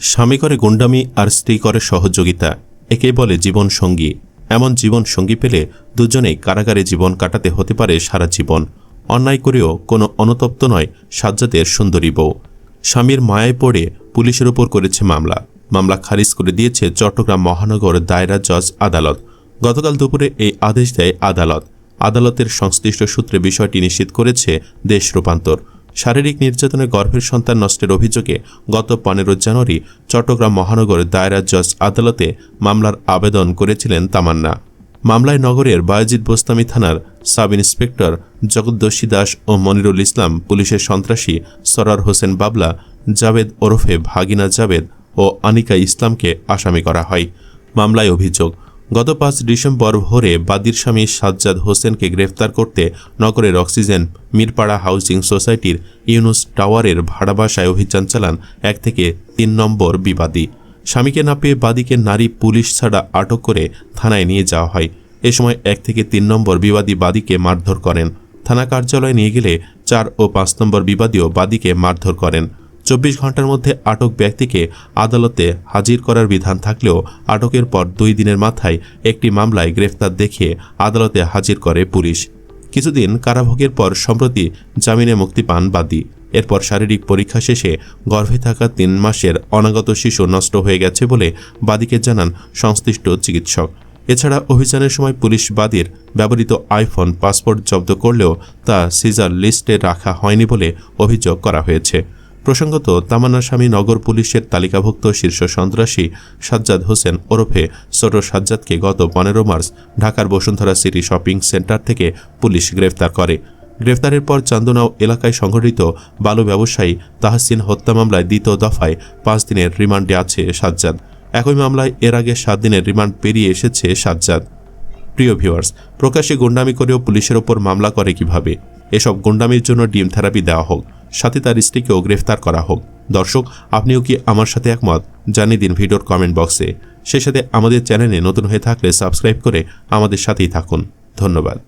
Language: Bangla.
স্বামী করে গুন্ডামি আর স্ত্রী করে সহযোগিতা একে বলে জীবন সঙ্গী। এমন জীবন সঙ্গী পেলে দুজনেই কারাগারে জীবন কাটাতে হতে পারে সারা জীবন। অন্যায় করেও কোনো অনুতপ্ত নয় সাজ্জাদের সুন্দরী বউ। স্বামীর মায়ায় পড়ে পুলিশের ওপর করেছে মামলা। মামলা খারিজ করে দিয়েছে চট্টগ্রাম মহানগর দায়রা জজ আদালত। গতকাল দুপুরে এই আদেশ দেয় আদালত। আদালতের সংশ্লিষ্ট সূত্রে বিষয়টি নিশ্চিত করেছে দেশ রূপান্তর। শারীরিক নির্যাতনে গর্ভের সন্তান নষ্টের অভিযোগে গত পনেরো জানুয়ারি চট্টগ্রাম মহানগর দায়রা জজ আদালতে মামলার আবেদন করেছিলেন তামান্না। মামলায় নগরের বায়জিৎ বোস্তামি থানার সাব ইন্সপেক্টর জগদ্দশী দাস ও মনিরুল ইসলাম, পুলিশের সন্ত্রাসী সরার হোসেন বাবলা জাবেদ ওরফে ভাগিনা জাবেদ ও আনিকা ইসলামকে আসামি করা হয়। মামলায় অভিযোগ গত পাঁচ ডিসেম্বর ভোরে বাদীর স্বামী সাজ্জাদ হোসেনকে গ্রেফতার করতে নগরের অক্সিজেন মিরপাড়া হাউজিং সোসাইটির ইউনুস টাওয়ারের ভাড়া বাসায় অভিযান চালান এক থেকে তিন নম্বর বিবাদী। স্বামীকে না পেয়ে বাদীকে নারী পুলিশ ছাড়া আটক করে থানায় নিয়ে যাওয়া হয়। এ সময় এক থেকে তিন নম্বর বিবাদী বাদীকে মারধর করেন। থানা কার্যালয়ে নিয়ে গেলে চার ও পাঁচ নম্বর বিবাদীও বাদীকে মারধর করেন। চব্বিশ ঘণ্টার মধ্যে আটক ব্যক্তিকে আদালতে হাজির করার বিধান থাকলেও আটকের পর দুই দিনের মাথায় একটি মামলায় গ্রেফতার দেখিয়ে আদালতে হাজির করে পুলিশ। কিছুদিন কারাভোগের পর সম্প্রতি জামিনে মুক্তি পান বাদী। এরপর শারীরিক পরীক্ষা শেষে গর্ভে থাকা তিন মাসের অনাগত শিশু নষ্ট হয়ে গেছে বলে বাদীকে জানান সংশ্লিষ্ট চিকিৎসক। এছাড়া অভিযানের সময় পুলিশ বাদীর ব্যবহৃত আইফোন পাসপোর্ট জব্দ করলেও তা সিজার লিস্টে রাখা হয়নি বলে অভিযোগ করা হয়েছে। প্রসঙ্গত তামান্না স্বামী নগর পুলিশের তালিকাভুক্ত শীর্ষ সন্ত্রাসী সাজ্জাদ হোসেন ওরফে ছোট সাজ্জাদকে গত পনেরো মার্চ ঢাকার বসুন্ধরা সিটি শপিং সেন্টার থেকে পুলিশ গ্রেফতার করে। গ্রেফতারের পর চান্দনাও এলাকায় সংঘটিত বালু ব্যবসায়ী তাহসিন হত্যা মামলায় দ্বিতীয় দফায় পাঁচ দিনের রিমান্ডে আছে সাজ্জাদ। একই মামলায় এর আগে সাত দিনের রিমান্ড পেরিয়ে এসেছে সাজ্জাদ। প্রিয় ভিউয়ার্স, প্রকাশ্যে গুন্ডামি করেও পুলিশের ওপর মামলা করে কীভাবে? এসব গুন্ডামির জন্য ডিম থেরাপি দেওয়া হোক। সাথে তার স্ত্রীকেও গ্রেফতার করা হোক। দর্শক, আপনিও কি আমার সাথে একমত? জানিয়ে দিন ভিডিওর কমেন্ট বক্সে সে সাথে আমাদের চ্যানেলে নতুন হয়ে থাকলে সাবস্ক্রাইব করে আমাদের সাথেই থাকুন। ধন্যবাদ।